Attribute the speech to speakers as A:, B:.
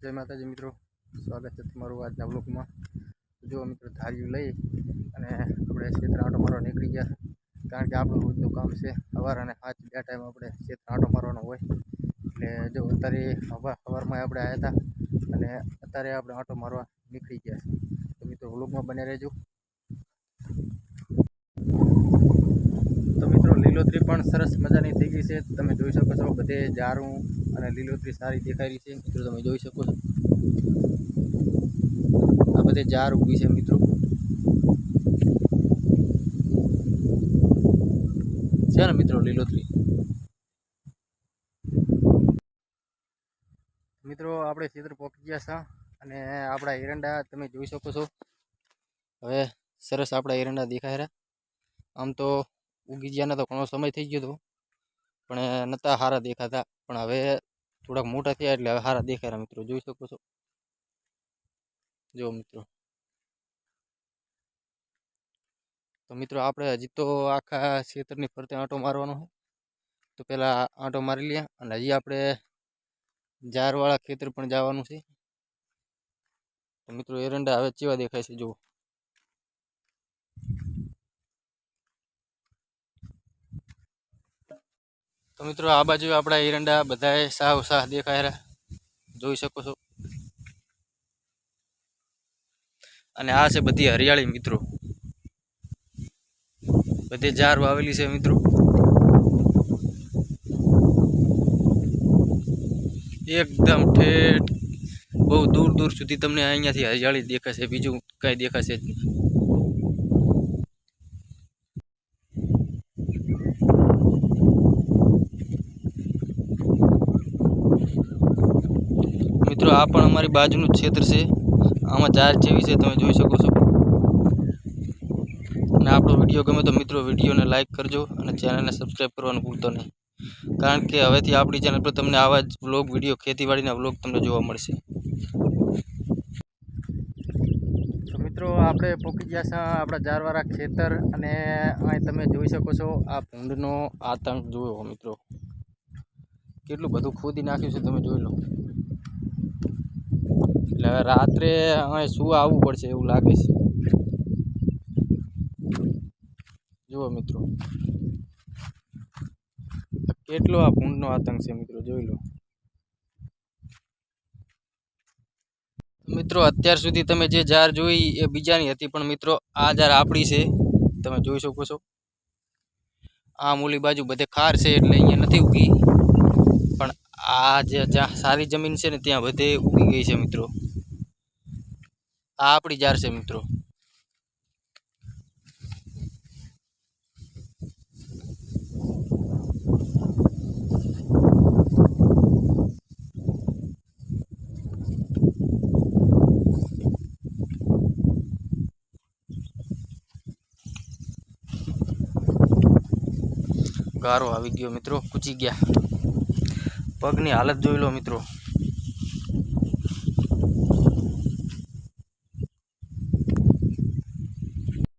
A: જય માતાજી મિત્રો. સ્વાગત છે તમારું આજના બ્લોગમાં જો મિત્રો, ધાર્યું લઈ અને આપણે ક્ષેત્ર આંટો મારવા નીકળી ગયા. કારણ કે આપણું રોજનું કામ છે સવાર અને આજ બે ટાઈમ આપણે ક્ષેત્ર આંટો મારવાનો હોય. એટલે જો અત્યારે હવા સવારમાં આપણે આવ્યા હતા અને અત્યારે આપણે આંટો મારવા નીકળી ગયા છે. તો મિત્રો બ્લોગમાં બને રહેજો તો મિત્રો લીલોતરી પણ સરસ મજાની થઈ ગઈ છે. તમે જોઈ શકો છો બધે જારું અને લીલોતરી સારી દેખાઈ રહી છે. મિત્રો, તમે જોઈ શકો છો. આ બધે જાર ઉગી છે મિત્રો. છે ને મિત્રો લીલોતરી? મિત્રો, આપણે ચિત્ર પહોંચી ગયા છે અને આપણા એરંડા તમે જોઈ શકો છો. હવે સરસ આપણા એરંડા દેખાય રહ્યા. આમ તો ઉગી ગયા તો ઘણો સમય થઈ ગયો હતો. પણ નહોતા સારા દેખાતા. પણ હવે થોડાક મોટા થયા એટલે હવે સારા દેખાય મિત્રો. જોઈ શકો છો. જો મિત્રો. તો મિત્રો આપણે હજી તો આખા ખેતરની ફરતે આંટો મારવાનો છે. તો પહેલાં આંટો મારી લઈએ અને હજી આપણે ઝારવાળા ખેતર પણ જવાનું છે. તો મિત્રો એરંડા હવે ચેવા દેખાય છે, જુઓ. તો મિત્રો, આ બાજુ આપણા એરંડા બધાએ સાવ સાહ દેખાય રહ્યા. જોઈ શકો છો. અને આ છે બધી હરિયાળી મિત્રો. બધી ઝાર વાવેલી છે મિત્રો. એકદમ ઠેઠ બહુ દૂર દૂર સુધી તમને અહીંયાથી હરિયાળી દેખાશે, બીજું કાંઈ દેખાશે જ નહીં. મિત્રો, આ પણ અમારી બાજુનું ક્ષેત્ર છે. આમાં ચાર જેવી છે, તમે જોઈ શકો છો. અને આપણો વીડિયો ગમે તો મિત્રો, વિડીયોને લાઇક કરજો અને ચેનલને સબસ્ક્રાઈબ કરવાનું ભૂલતો નહીં. કારણ કે હવેથી આપણી ચેનલ પર તમને આવા જ વ્લોગ, વીડિયો, ખેતીવાડીના વ્લોગ તમને જોવા મળશે. મિત્રો, આપણે પોકી ગયા છે આપણા જારવાળા ખેતર અને અહીં તમે જોઈ શકો છો આ ભૂંડનો આતંક જોયો મિત્રો. કેટલું બધું ખોદી નાખ્યું છે, તમે જોઈ લો. હવે રાત્રે અહીં શું આવવું પડશે એવું લાગે છે. જુઓ મિત્રો. કેટલો આ ભૂંડનો આતંક છે મિત્રો, જોઈ લો. મિત્રો, અત્યાર સુધી તમે જે જાર જોઈ એ બીજાની હતી, પણ મિત્રો, આ જાર આપણી છે. તમે જોઈ શકો છો. આ મૂલી બાજુ બધે ખાર છે એટલે અહીંયા નથી ઉગી પણ આ જે જ્યાં સારી જમીન છે ને, ત્યાં બધે ઉગી ગઈ છે મિત્રો. આ આપણી જાર છે, મિત્રો. ગારો આવી ગયો, મિત્રો. કૂચી ગયા. પગની હાલત જોઈ લો, મિત્રો.